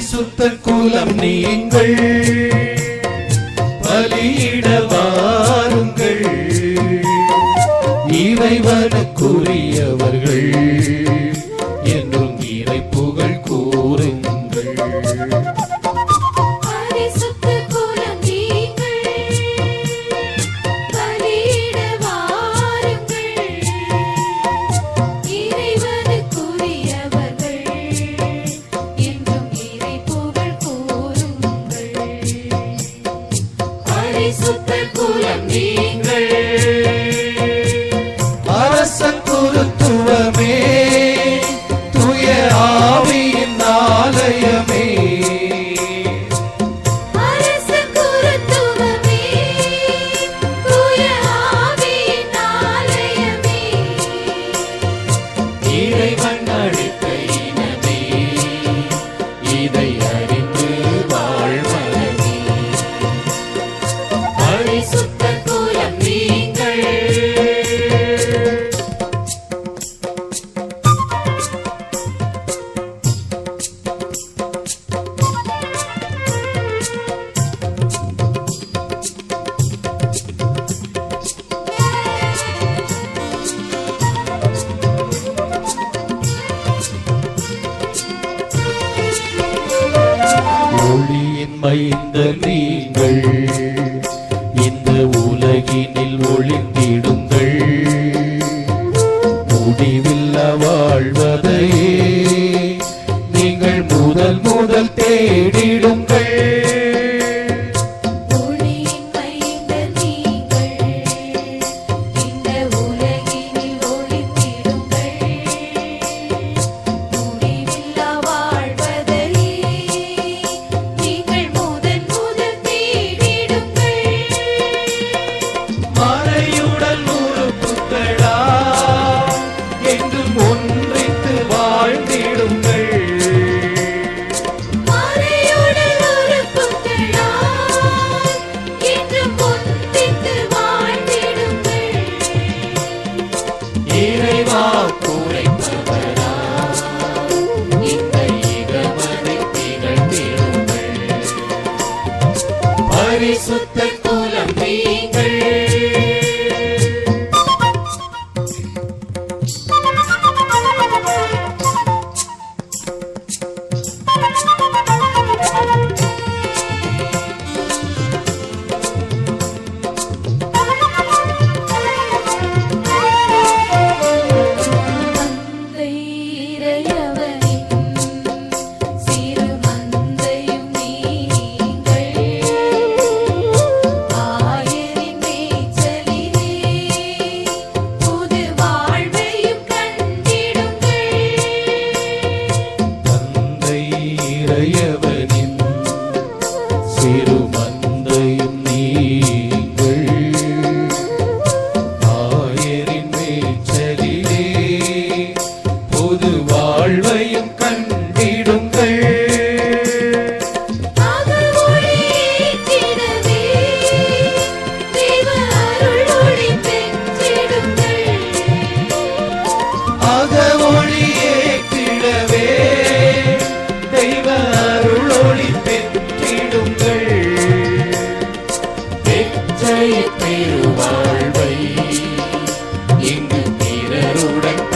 பரிசுத்த குலம் நீங்கள். பலியிட வாருங்கள் இறைவனுக்குரியவர்கள். உயிர்கள் இந்த உலகினில் ஒளிந்து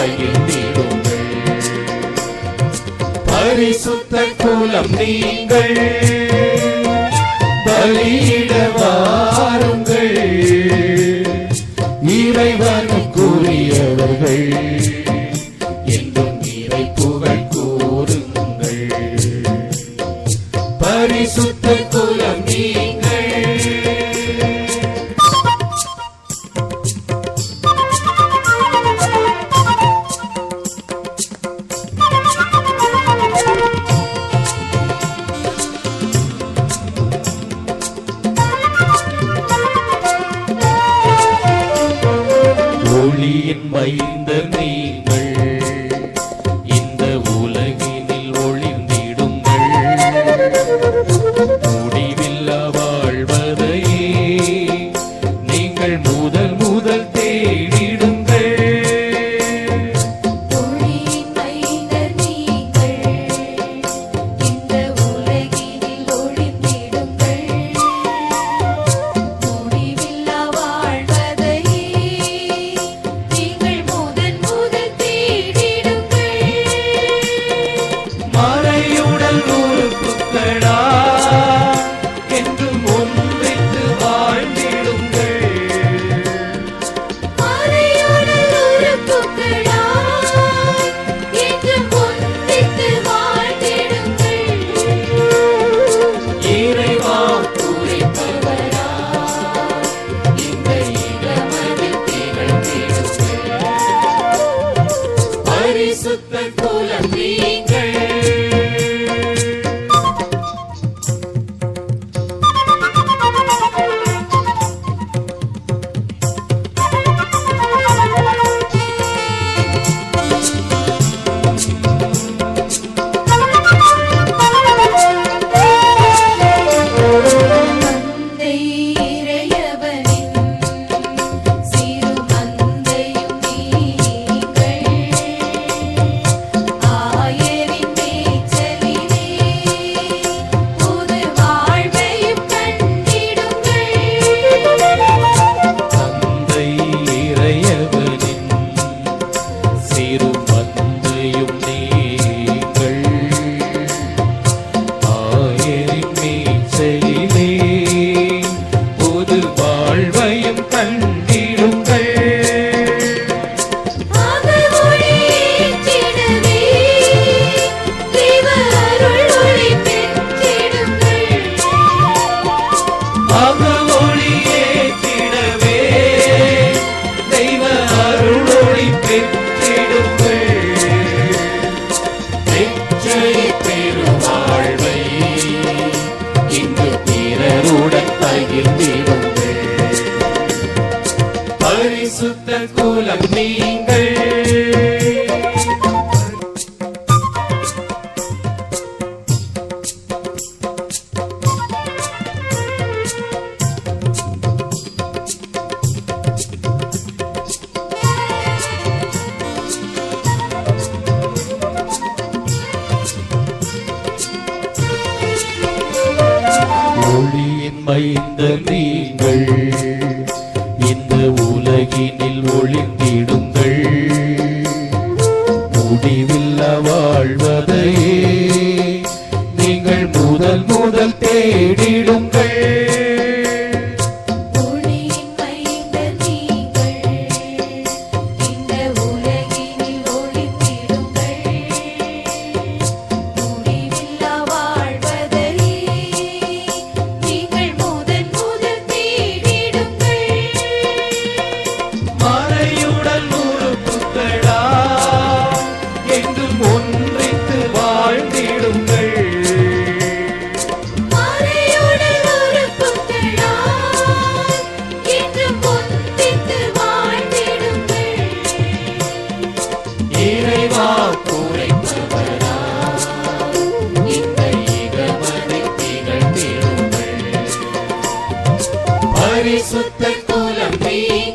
வாயில் நீடுங்கள் பரிசுத்த குலம் நீங்கள். பலியே மைந்த நீங்கள் இந்த உலகினில் ஒளிந்திடும்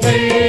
நீங்கள்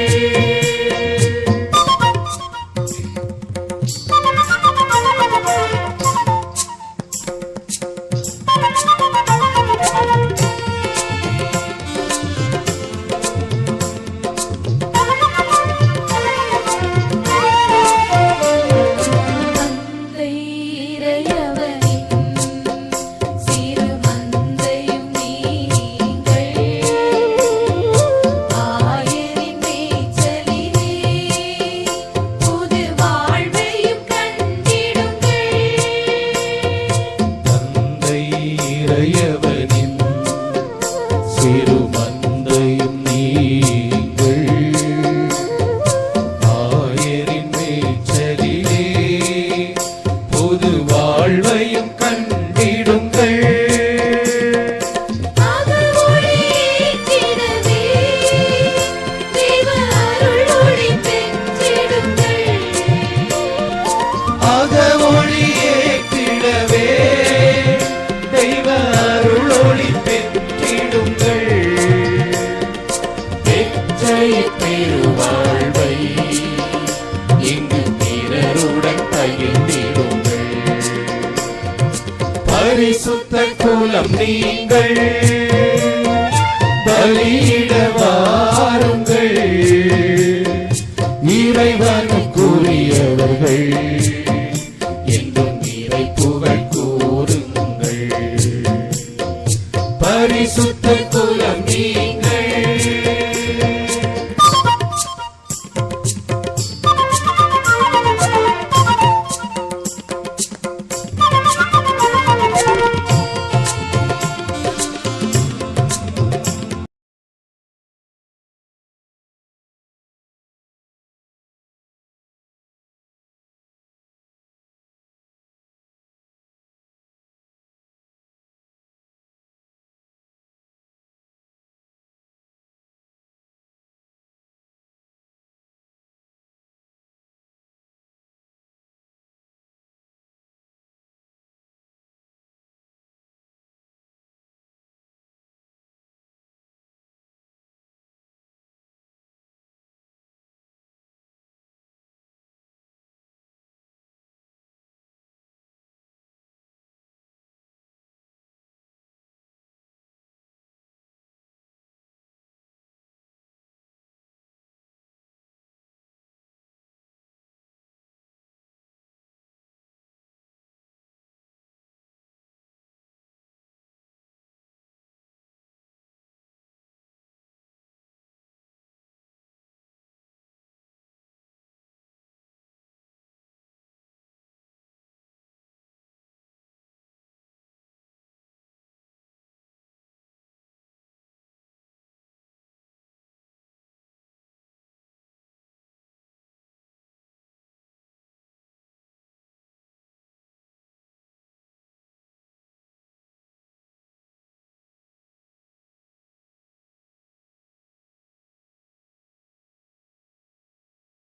Thank you.